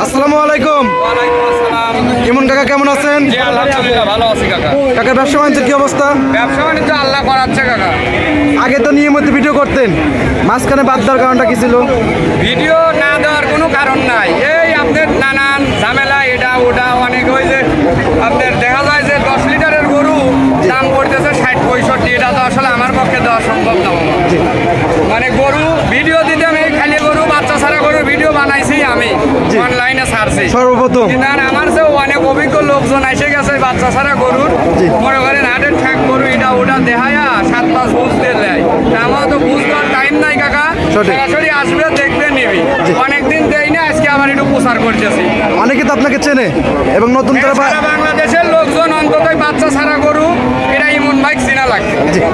আসসালামু আলাইকুম। ইমন কাকা কেমন আছেন? আলহামদুলিল্লাহ ভালো আছি কাকা। কাকা ব্যবসা বাণিজ্যের কি অবস্থা? ব্যবসা বাণিজ্য আল্লাহ করাচ্ছে কাকা। আগে তো নিয়মিত ভিডিও করতেন মাঝখানে বাদ দেওয়ার কারণটা কি ছিল? ভিডিও না দেওয়ার কোনো কারণ নাই। এই আপনার নানান ঝামেলা এটা ওটা অনেক ওই যে আপনার দেখা যায় যে দশ লিটারের গরু দাম পড়তেছে ষাট পঁয়ষট্টি এটা তো আসলে আমার পক্ষে দেওয়া সম্ভব না। মানে গরু অনলাইনে ছাড়ছি সর্বপ্রথম। আমার যে অনেক অভিজ্ঞ লোকজন এসে গেছে বাচ্চা ছাড়া গরুর। মনে করেন হাটের ঠ্যাক গরু এটা ওটা দেখায়া সাত মাস বুঝ দিয়ে আমার তো বুঝ দেওয়ার টাইম নাই কাকা। সরাসরি আসবে দেখবে নিবি। অনেকদিন দেই না আজকে আবার একটু প্রচার করতেছি। অনেকে তো আপনাকে চেনে এবং নতুন বাংলাদেশের লোকজন অন্তত বাচ্চা ছাড়া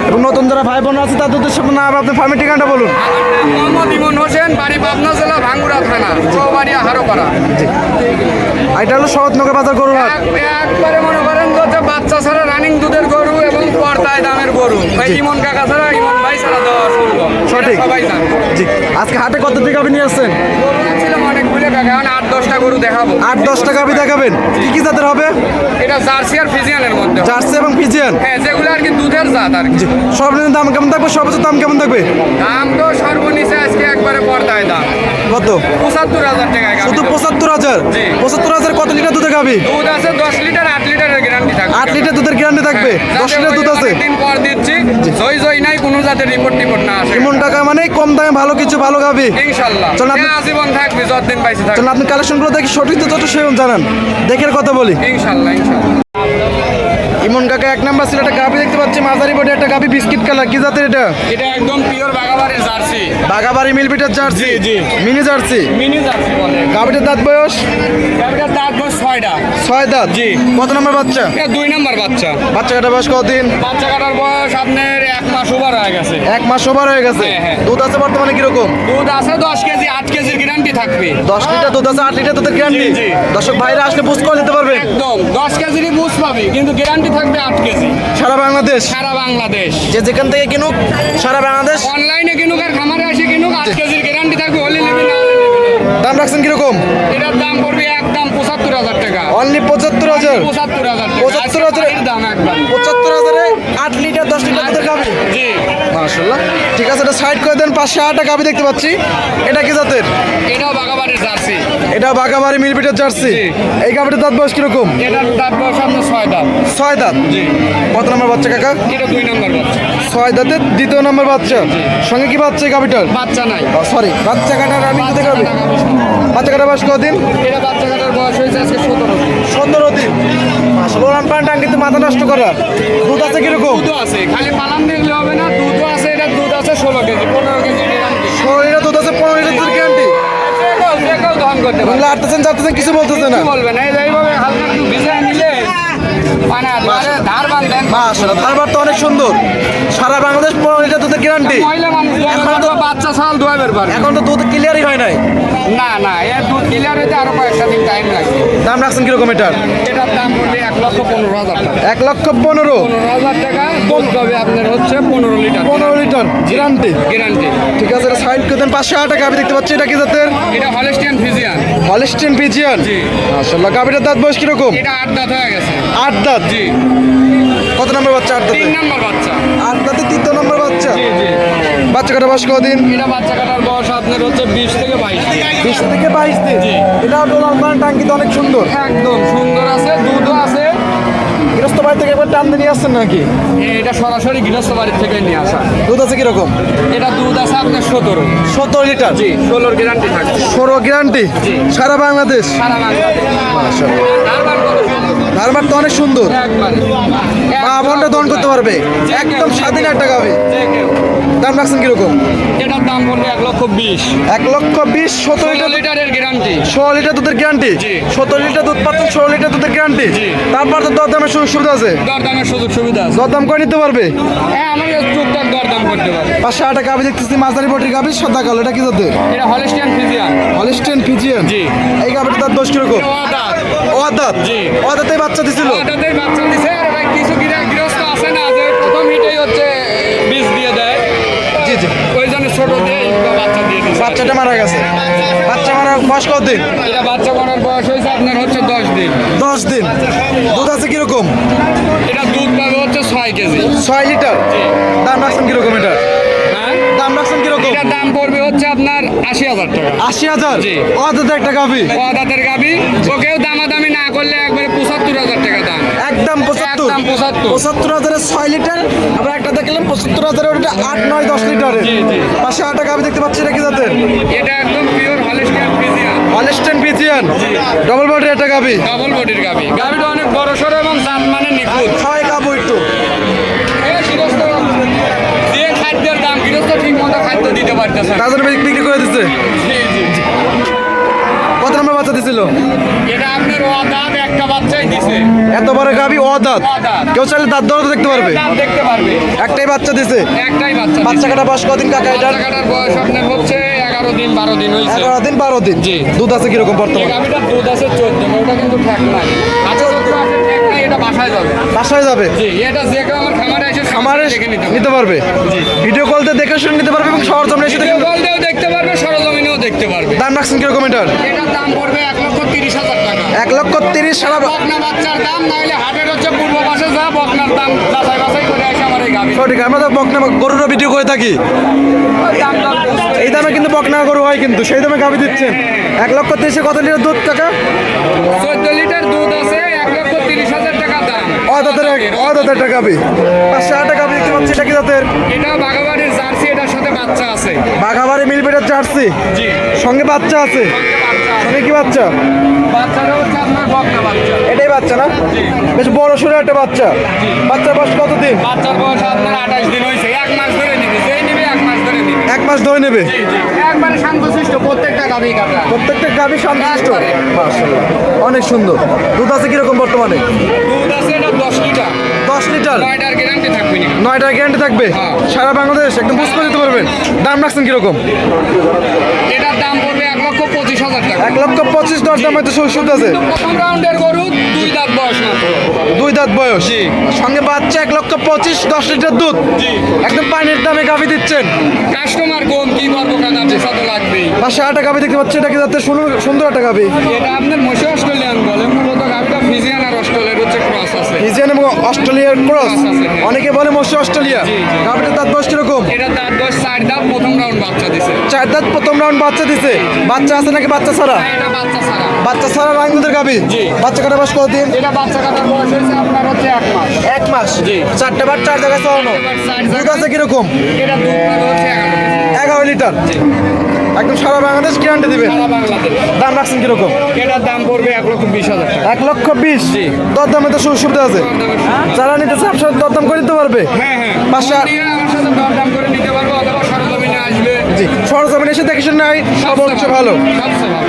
এবং নতুন যারা ভাই বোন আছে তাদের উদ্দেশ্যে নাম আপনার ফার্মের ঠিকানাটা বলুন। মোহাম্মদ ইমন হোসেন বাড়ি পাবনা জেলা ভাঙ্গুড়া থানা চৌবাড়িয়া হারোপাড়া। আর এটা হলো শরৎনগর বাজার গরুর হাট। একবারে মনে করেন যে বাচ্চা ছাড়া রানিং দুধের গরু এবং পর্দায় দামের গরু। ভাই ইমন কাকা ছাড়া ইমন ভাই ছাড়া দেওয়া সঠিক। সবাই জানে। জি। আজকে হাটে কত দিকে আপনি নিয়ে আসছেন? গরু ছিলাম অনেক বুঝে কাকা এখন আট দশটা গরু দেখাবো। আট দশ টাকা দেখাবেন? কি কি জাতের হবে? এটা জার্সি আর ফিজিয়ানের মধ্যে। জার্সি এবং পিজিয়ান হ্যাঁ যেগুলো আর কি দুধের জাত আর কি। সর্বনিম্ন দাম কেমন থাকবে? সর্বোচ্চ দাম কেমন থাকবে? দাম তো সর্বনিচে আজকে একবারে পর্দায় দাম। কত? পঁচাত্তর হাজার টাকায় শুধু পঁচাত্তর হাজার? পঁচাত্তর হাজার কত লিটার দুধের গাবি দুধ আছে দশ লিটার আট লিটারের গ্যারান্টি থাকবে। আট লিটার দুধের গ্যারান্টি থাকবে? হ্যাঁ, দশ লিটার দুধ আছে? অনেকদিন পর দিচ্ছি জয় জয় নাই কোনো জাতের রিপোর্ট টিপোর্ট না আসে। এমন টাকা মানে কম দামে ভালো কিছু ভালো ইনশাল্লাহ। চল আপনি- আজীবন থাকবে যতদিন পাইছে চলুন আপনি কালেকশনগুলো দেখি সঠিক তো যত সেরকম জানান দেখের কথা বলি। ইনশাল্লাহ ইনশাল্লাহ। ইমন কাকা এক নাম্বার ছিল একটা গাবি দেখতে পাচ্ছি মাঝারি বডি একটা গাবি বিস্কিট কালার কি জাতের এটা? এটা একদম পিওর বাগাবাড়ির জার্সি। বাগাবাড়ি মিলবিটার জার্সি? জি, জি। Mini jersey? মিনি জার্সি বলে। গাবিটার দাঁত বয়স? এটার দাঁত বয়স ছয়টা। ছয় দাঁত? জি। কত নম্বর বাচ্চা? দুই নম্বর বাচ্চা। বাচ্চা কাটা বয়স কতদিন? বাচ্চা কাটার বয়স আপনার এক মাস ওভার হয়ে গেছে। এক মাস ওভার হয়ে গেছে? হ্যাঁ। দুধ আছে বর্তমানে কীরকম? দুধ আছে দশ কেজি আট কেজির গ্যারান্টি থাকবে। দশ লিটার দুধ আছে আট লিটার দুধের গ্যারান্টি। দর্শক ভাইরা আসলে বুঝ করে দিতে পারবেন। একদম দশ কেজিরই বুঝ পাবি কিন্তু গ্যারান্টি থাকবে আট কেজি। সারা বাংলাদেশ? সারা বাংলাদেশ। যে যেখান থেকে কিনুক সারা বাংলাদেশ? অনলাইনে কিনুক আর খামারে এসে কিনুক আট কেজির গ্যারান্টি থাকবে হলে নিবি না হলে নিবি না। দাম রাখছেন কীরকম? এটার দাম পড়বে একদম পঁচাত্তর হাজার টাকা। অনলি পঁচাত্তর হাজার? পঁচাত্তর হাজার টাকা। 75,000 আজকে বাড়ির দাম একবার পঁচাত্তর হাজারে আট লিটার দশ লিটার দুধের গাবি জি মাশাল্লাহ ঠিক আছে এটা সাইড করে দেন পাঁচশো আটটা গাবি দেখতে পাচ্ছি। এটা কি জাতের? এটাও বাগাবাড়ির জার্সি। এটা বাগাবাড়ি মিলবিটার জার্সি। এই গাবিটার দাঁত বয়স কীরকম? এটার দাম বয়স আপনার ছয় দাঁত। কত নম্বর বাচ্চা কাকা? এটা দুই নম্বর বাচ্চা। ছয় দাঁতের দ্বিতীয় নম্বর বাচ্চা। সঙ্গে কি বাচ্চা এই গাবিটার বাচ্চা নাই। সরি বাচ্চা কাটার আমি দিতে গাবি বাচ্চা কাটার বয়স কদিন? এটা বাচ্চা কাটার বয়স হয়েছে আজকে সতেরো দিন। সতেরো দিন। আসলে ওরান পানটা কিন্তু মাথা নষ্ট করা দুধ আছে কীরকম? দুধও আছে খালি পালান দেখলে হবে না এটা দুধ আছে ষোলো কেজি পনেরো কেজি ষোলো লিটার দুধ আছে পনেরো লিটার দুধ গ্যারান্টি আটতেছেন চারতেছেন কিছু বলতেছে না। বলবে না। এই এইভাবে হালকা একটু ভিজায় নিলে মানে ধারবার তো অনেক সুন্দর। সারা বাংলাদেশ পনেরো লিটার দুধের গ্যারান্টি এখন তো- বাচ্চা ছাল দোয়াবের পারে এখন তো দুধ ক্লিয়ারই হয় নাই। না না এর দুধ ক্লিয়ার হইতে আরও কয়েকটা দিন টাইম লাগবে দাম রাখছেন কীরকম এটার? এটার দাম পড়বে এক লক্ষ পনেরো হাজার টাকা। এক লক্ষ পনেরো। পনেরো হাজার টাকা দুধ পাবে আপনার হচ্ছে পনেরো লিটার গ্যারান্টি? গ্যারান্টি। ঠিক আছে এটা সাইড করে দেন পাঁচশো আট টাকা আমি দেখতে পাচ্ছি এটা কি জাতের? এটা হলেস্টিয়ান ফিজিয়ান। হলিস্টিন পিজিয়ান জি। মাশাআল্লাহ গাবিটার দাঁত বয়স কীরকম? এটা আট দাঁত হয়ে গেছে। আট দাঁত? জি। কত নম্বর বাচ্চা আট দাঁতে তিন নম্বর বাচ্চা। আট দাঁতে তৃতীয় নম্বর বাচ্চা? জি জি। বাচ্চা কাটা বয়স কদিন? এটা বাচ্চা কাটার বয়স আপনার হচ্ছে বিশ থেকে বাইশ বিশ থেকে বাইশ দিন? জি। এটা ডোলার টাঙ্কিতে অনেক সুন্দর? একদম সুন্দর আছে দুধও আছে গৃহস্থ বাড়ি থেকে একবার টান নিয়ে আসছেন নাকি? এটা সরাসরি গৃহস্থ বাড়ির থেকে নিয়ে আসা। দুধ আছে কীরকম? এটা দুধ আছে আপনার সতেরো। সতেরো লিটার? জি ষোলোর গ্যারান্টি থাকবে ষোলো গ্যারান্টি সারা বাংলাদেশ? সারা বাংলাদেশ। ধারবার তো অনেক সুন্দর। মা বোনটা দহন করতে পারবে। একদম স্বাধীন একটা গাবে দাম রাখছেন কীরকম? এটার দাম পড়বে এক লক্ষ বিশ। এক লক্ষ বিশ সতেরো লিটারের গ্যারান্টি ষোলো লিটার দুধের গ্যারান্টি সতেরো লিটার দুধ পাচ্ছেন ষোলো লিটার দুধের গ্যারান্টি তারপর তো দর দামের সুযোগ সুবিধা আছে? দরদামের সুযোগ সুবিধা আছে। দর দাম করে নিতে পারবে? হ্যাঁ টুকটাক দরদাম করতে পাঁচশো আটা গাবি দেখতেছি মাঝারি বটির গাবি সাদা কালো এটা কি জাতের? এটা হলেস্টিয়ান ফিজিয়ান হলিস্টেন পিজিয়ান জি। এই গাবিটার বয়স কীরকম? অদাত অদাতে বাচ্চা দিছিল? অদাতে বাচ্চা দিছে। আর ভাই কিছু গৃহস্থ আছে না যে প্রথম হিটেই হচ্ছে বীজ দিয়ে দেয়। জি জি। ওই জন্য ছোট দিয়ে বাচ্চা দিয়ে দিছে। বাচ্চাটা মারা গেছে। বাচ্চা মারার বয়স কতদিন এটা বাচ্চা মারার বয়স হয়েছে আপনার হচ্ছে দশ দিন। দশ দিন। দুধ আছে কীরকম? এটা দুধ পাবে হচ্ছে ছয় কেজি। ছয় লিটার? দাম রাখছেন কীরকম এটা হ্যাঁ? দাম রাখছেন কীরকম? এটা দাম পড়বে আপনার আশি হাজার টাকা। আশি হাজার? জি। অদাতে একটা গাভি? পদাতের গাবি ওকেও দামাদামি না করলে একবারে পঁচাত্তর হাজার টাকা দাম। একদম পঁচাত্তর। একদম 75 পঁচাত্তর হাজারের ছয় লিটার। আমরা একটা দেখলাম পঁচাত্তর হাজারের ওটা আট নয় দশ লিটারের। জি, জি। পাশে আটা গাভি দেখতে পাচ্ছি এটা কি জাতের এটা একদম পিওর হলিস্টিয়ান ফ্রিজিয়ান হলস্টেন পিজিয়ান ডবল বডির একটা গাভি? ডাবল বডির গাবি গাবিটা অনেক বড় সড়ো এবং জাত মানে নিখুঁত। খাওয়াই খাব একটু। যে খাদ্যের দাম গৃহস্থ ঠিক মতো খাদ্য দিতে পারতেছে এটা আপনার ও একটা বাচ্চাই দিছে। এত বড় গাভি অদাঁত। কেউ চাইলে দাঁত দরদ দেখতে পারবে। দেখতে পারবে। একটাই বাচ্চা দিছে। একটাই বাচ্চা বাচ্চা কাটা বয়স কদিন কাকা কাটার বয়স আপনার হচ্ছে এগারো দিন বারো দিন হয়েছে এগারো দিন বারো দিন? জি। দুধ আছে কীরকম বর্তমানে? গাভিটার দুধ আছে চোদ্দ ওটা কিন্তু ঠেক নাই। আচ্ছা চোদ্দ আছে ঠেক নাই এটা বাসায় যাবে। বাসায় যাবে? জি এটা যে কেউ আমার খামারে এসে খামারে দেখে নিতে নিতে পারবে। ভিডিও দেখে শুনে নিতে পারবে এবং শহর জমে এসে দেখে ভিডিও কল দিয়েও দেখতে পারবে সরজমিনেও দেখতে পারবে দাম রাখছেন কীরকম এটার? এটার দাম পড়বে এক লক্ষ তিরিশ হাজার টাকা। এক লক্ষ তিরিশ সারা বকনা বাচ্চার দাম নাহলে হাটের হচ্ছে পূর্ব পাশে যা বকনার দাম যাচাই বাছাই করে আসে আমার এই গাভি। সঠিক আমরা তো বকনা গরুর ভিডিও করে থাকি। এই দামে কিন্তু বকনা গরু হয় কিন্তু সেই দামে গাভি দিচ্ছেন। এক লক্ষ তিরিশে কত লিটার দুধ টাকা। চোদ্দ লিটার দুধ আছে এক লক্ষ তিরিশ হাজার টাকা দাম একটা গাভি পাঁচশো আট টাকা দেখতে পাচ্ছি এটা কি জাতের? এটা বাগাবাড়ির জার্সি এটার সাথে বাচ্চা আছে। বাঘাবাড়ি মিলবেটার জার্সি? জি। সঙ্গে বাচ্চা আছে? সঙ্গে কি বাচ্চা? বাচ্চাটা হচ্ছে আপনার বকনা বাচ্চা। এটাই বাচ্চা না? বেশ বড় সড়ো একটা বাচ্চা। বাচ্চার বয়স কতদিন? বাচ্চার বয়স আপনার আঠাশ দিন হয়েছে এক মাস ধরে এক মাস ধরে নিবে? একবারে শান্তশিষ্ট প্রত্যেকটা গাভি কাটা প্রত্যেকটা গাভি সন্তুষ্ট মাশাআল্লাহ। অনেক সুন্দর। দুধ আছে কীরকম বর্তমানে? দুধ আছে এটা দশ লিটার। দশ লিটার? নয়টার গ্যারান্টি থাকবে নয়টার গ্যারান্টি থাকবে? হ্যাঁ। সারা বাংলাদেশ একদম বুঝ করে দিতে পারবেন। দাম রাখছেন কীরকম? এটার দাম পড়বে এক লক্ষ পঁচিশ হাজার টাকা। এক লক্ষ পঁচিশ দশ দাম হয়তো সুদ আছে। প্রথম রাউন্ডের গরু দুই দাঁত বয়স। সঙ্গে বাচ্চা এক লক্ষ পঁচিশ দশ লিটার দুধ। একদম পানির দামে গাভি দিচ্ছেন। কাস্টমার কোন কি করব কাকা পয়সা তো লাগবেই পাশে আটা গাভি দেখতে পাচ্ছি এটা কি যাতে সুন্দর একটা গাভি? এটা আপনার মশে অস্ট্রেলিয়ান বলে মূলত গাভিটা ফিজিয়ান আর ফিজিয়ান এবং অস্ট্রেলিয়ার ক্রস। হ্যাঁ। অনেকে বলে মৎস্য অস্ট্রেলিয়া। জি। দাঁত বয়স কীরকম? এটা চার দাঁত প্রথম রাউন্ড বাচ্চা দিছে। চার দাঁত প্রথম রাউন্ড বাচ্চা দিছে। বাচ্চা আছে নাকি বাচ্চা ছাড়া? বাচ্চা ছাড়া। বাচ্চা ছাড়া রাঙ্গুদের গাভি? বাচ্চা কাটা বয়স কতদিন? এটা বাচ্চা কাটার বয়স হয়েছে আপনার হচ্ছে এক মাস। এক মাস? চারটে বার চার জায়গায় চার দুধ আছে কীরকম? এটা দুধ হচ্ছে এগারো লিটার। একদম সারা বাংলাদেশ গ্যারান্টি দিবেন দাম রাখছেন কীরকম? এটার দাম পড়বে এক লক্ষ বিশ হাজার এক লক্ষ বিশ। দর দামে তো সুযোগ সুবিধা আছে। যারা নিতে চাপ দরদাম করে দিতে পারবে। হ্যাঁ হ্যাঁ। পাঁচশো দরদাম করে নিতে পারব জি। সরজমিন এসে দেখে শুনে নাই সর্বোচ্চ ভালো।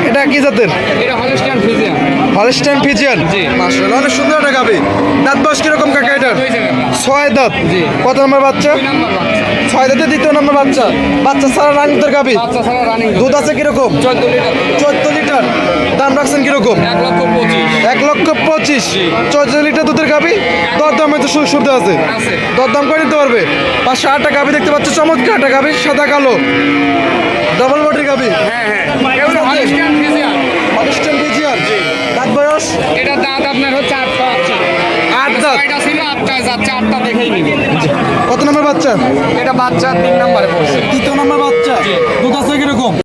এটা কি জাতের? এটা হলিস্টিয়ান ফিজিয়ান হলস্টাইন ফিজিয়ান জি। মাশাআল্লাহ অনেক সুন্দর একটা গাবি। দাঁত বয়স কীরকম কাকা এটার? ছয় দাঁত। জি। কত নম্বর বাচ্চা? ছয় দাঁতে দ্বিতীয় নম্বর বাচ্চা। বাচ্চা সারা রানীদের গাবি? বাচ্চা ছাড়া রানিং দুধ আছে কীরকম? চোদ্দ লিটার। চোদ্দ লিটার। দাম রাখছেন কীরকম? এক লক্ষ পঁচিশ। চোদ্দ লিটার দুধের গাবি দর দামে তো সুযোগ সুবিধা আছে? আছে। দর দাম করে দিতে পারবে? পাঁচশো আটটা গাবি দেখতে পাচ্ছ চমৎকার একটা গাবি সাদা কালো। ডবল বডির গাবি হ্যাঁ হ্যাঁ। এগুলো ফিজিয়ান দাঁত বয়স? এটা দাঁত আপনার হচ্ছে আটটা। আট দাঁত? ছয়টা ছিল আটটায় যাচ্ছে আটটা দেখেই নিবি। কত নম্বর বাচ্চা? এটা বাচ্চা তিন নম্বরে পড়ছে। তৃতীয় নম্বর বাচ্চা? দুধ আছে কীরকম?